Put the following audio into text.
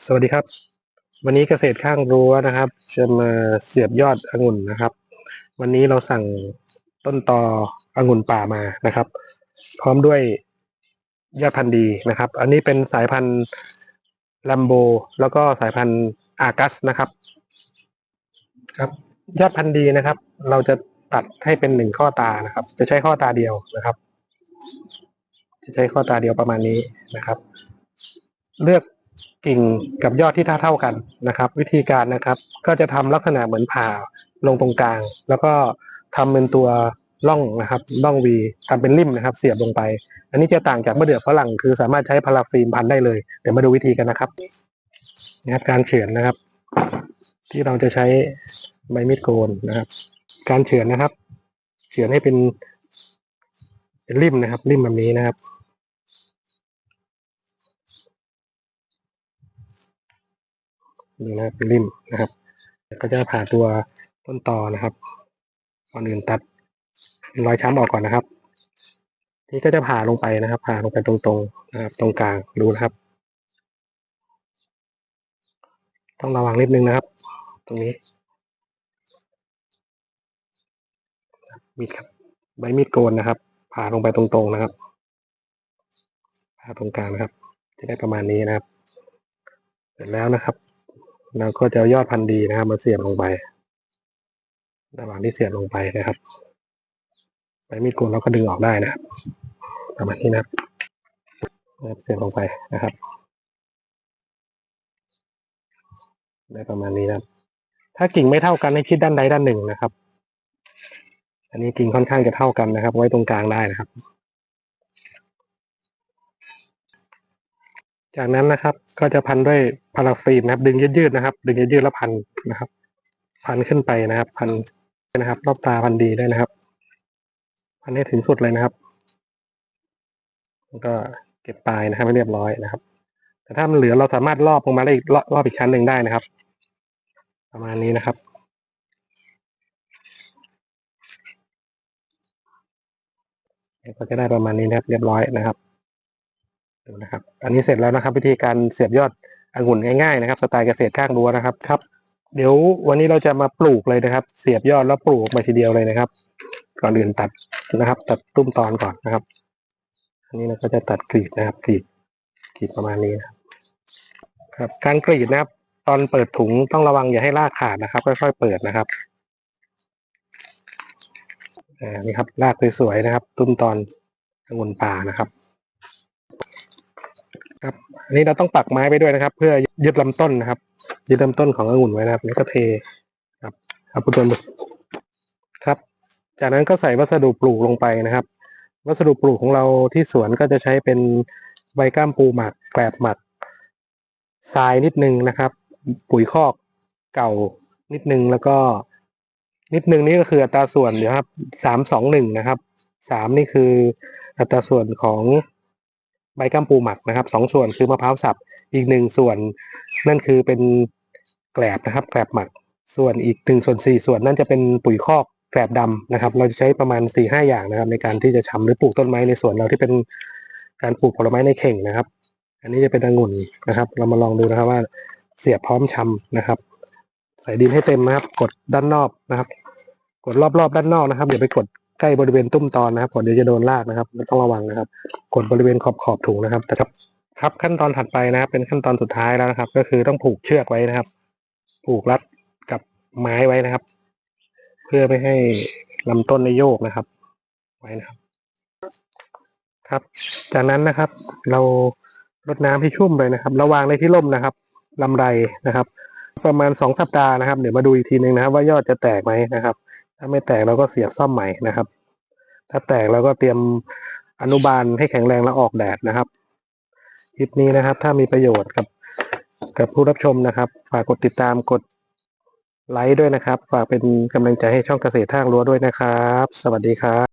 สวัสดีครับ วันนี้เกษตรข้างรั้วนะครับ จะมาเสียบยอดองุ่นนะครับ วันนี้เราสั่งต้นตอองุ่นป่ามานะครับ พร้อมด้วยยอดพันธุ์ดีนะครับ อันนี้เป็นสายพันธุ์ลัมโบแล้วก็สายพันธุ์อากัสนะครับ ครับ ยอดพันธุ์ดีนะครับ เราจะตัดให้เป็นหนึ่งข้อตานะครับ จะใช้ข้อตาเดียวนะครับ จะใช้ข้อตาเดียวประมาณนี้นะครับ เลือก กิ่งกับยอดที่เท่าเท่ากันนะครับ วิธีการนะครับ ก็จะทำลักษณะเหมือนผ่าลงตรงกลาง แล้วก็ทำเป็นตัวร่องนะครับร่องวีทำเป็นริมนะครับ เสียบลงไป อันนี้จะต่างจากมะเดื่อฝรั่งคือสามารถใช้พาราฟิล์มพันได้เลย เดี๋ยวมาดูวิธีกันนะครับนะครับการเฉือนนะครับ ที่เราจะใช้ใบมีดโกนนะครับ การเฉือนนะครับ เฉือนให้เป็นเป็นริมนะครับริมแบบนี้นะครับ นี่นะครับเป็นริมนะครับ ก็จะผ่าตัวต้นตอนะครับก่อนอื่นตัดรอยช้ำออกก่อนนะครับ นี่ก็จะผ่าลงไปนะครับ ผ่าลงไปตรงๆนะครับ ตรงกลางดูนะครับ ต้องระวังนิดนึงนะครับ ตรงนี้มีดครับ ใบมีดโกนนะครับ ผ่าลงไปตรงๆนะครับผ่าตรงกลางนะครับ จะได้ประมาณนี้นะครับ เสร็จแล้วนะครับ เราก็จะยอดพันธุ์ดีนะครับ มาเสียบลงไประหว่างที่เสียบลงไปนะครับใบมีดโกนเราก็ดึงออกได้นะครับประมาณนี้นะครับนะครับเสียบลงไปนะครับได้ประมาณนี้นะครับ ถ้ากิ่งไม่เท่ากันให้ชิดด้านใดด้านหนึ่งนะครับ อันนี้กิ่งค่อนข้างจะเท่ากันนะครับ ไว้ตรงกลางได้นะครับ จากนั้นนะครับ ก็จะพันด้วยพาราฟิล์มนะครับ ดึงยืดๆนะครับ ดึงยืดๆแล้วพันนะครับ พันขึ้นไปนะครับ พันนะครับ รอบตาพันดีด้วยนะครับ พันให้ถึงสุดเลยนะครับก็เก็บปลายนะครับให้เรียบร้อยนะครับ แต่ถ้ามันเหลือเราสามารถรอบลงมาได้อีกรอบรอบอีกชั้นหนึ่งได้นะครับ ประมาณนี้นะครับก็จะได้ประมาณนี้นะครับ เรียบร้อยนะครับ ดูนะครับ อันนี้เสร็จแล้วนะครับ วิธีการเสียบยอดองุ่นง่ายๆนะครับ สไตล์เกษตรข้างรั้วนะครับครับ เดี๋ยววันนี้เราจะมาปลูกเลยนะครับ เสียบยอดแล้วปลูกมาทีเดียวเลยนะครับ ก่อนอื่นตัดนะครับ ตัดตุ้มตอนก่อนนะครับ อันนี้เราก็จะตัดกรีดนะครับกรีดกรีดประมาณนี้นะครับครับการกรีดนะครับ ตอนเปิดถุงต้องระวังอย่าให้รากขาดนะครับ ค่อยๆเปิดนะครับอ่านี่ครับรากสวยๆนะครับ ตุ้มตอนองุ่นป่านะครับ ครับอันนี้เราต้องปักไม้ไปด้วยนะครับ เพื่อยึดลำต้นนะครับ ยึดลำต้นขององุ่นไว้นะครับแล้วก็เทครับครับผู้ชมครับ จากนั้นก็ใส่วัสดุปลูกลงไปนะครับ วัสดุปลูกของเราที่สวนก็จะใช้เป็นใบก้ามปูหมักแกลบหมักทรายนิดนึงนะครับ ปุ๋ยคอกเก่านิดนึงแล้วก็นิดนึงนี่ก็คืออัตราส่วนเดี๋ยวครับสามสองหนึ่งนะครับสามนี่คืออัตราส่วนของ ใบก้ามปูหมักนะครับสองส่วนคือมะพร้าวสับอีกหนึ่งส่วน นั่นคือเป็นแกลบนะครับแกลบหมักส่วนอีกหนึ่งส่วนสี่ส่วนนั่นจะเป็นปุ๋ยคอกแกลบดำนะครับ เราจะใช้ประมาณสี่ห้าอย่างนะครับ ในการที่จะทำหรือปลูกต้นไม้ในสวนเราที่เป็นการปลูกผลไม้ในเข่งนะครับ อันนี้จะเป็นองุ่นนะครับ เรามาลองดูนะครับว่าเสียบพร้อมชำนะครับ ใส่ดินให้เต็มนะครับ กดด้านนอกนะครับ กดรอบๆด้านนอกนะครับอย่าไปกด ใกล้บริเวณตุ้มตอนนะครับกดเดี๋ยวจะโดนรากนะครับต้องระวังนะครับ กดบริเวณขอบขอบถุงนะครับแต่ครับครับขั้นตอนถัดไปนะครับ เป็นขั้นตอนสุดท้ายแล้วนะครับ ก็คือต้องผูกเชือกไว้นะครับ ผูกรัดกับไม้ไว้นะครับ เพื่อไม่ให้ลำต้นในโยกนะครับ ไว้นะครับ ครับ จากนั้นนะครับ เรารดน้ำให้ชุ่มเลยนะครับระวางในที่ร่มนะครับลำไรนะครับ ประมาณสองสัปดาห์นะครับ เดี๋ยวมาดูอีกทีหนึ่งนะครับ ว่ายอดจะแตกไหมนะครับ ถ้าไม่แตกเราก็เสียบซ่อมใหม่นะครับ ถ้าแตกเราก็เตรียมอนุบาลให้แข็งแรงแล้วออกแดดนะครับ คลิปนี้นะครับ ถ้ามีประโยชน์กับกับผู้รับชมนะครับ ฝากกดติดตามกดไลค์ด้วยนะครับ ฝากเป็นกำลังใจให้ช่องเกษตรทางรั้วด้วยนะครับ สวัสดีครับ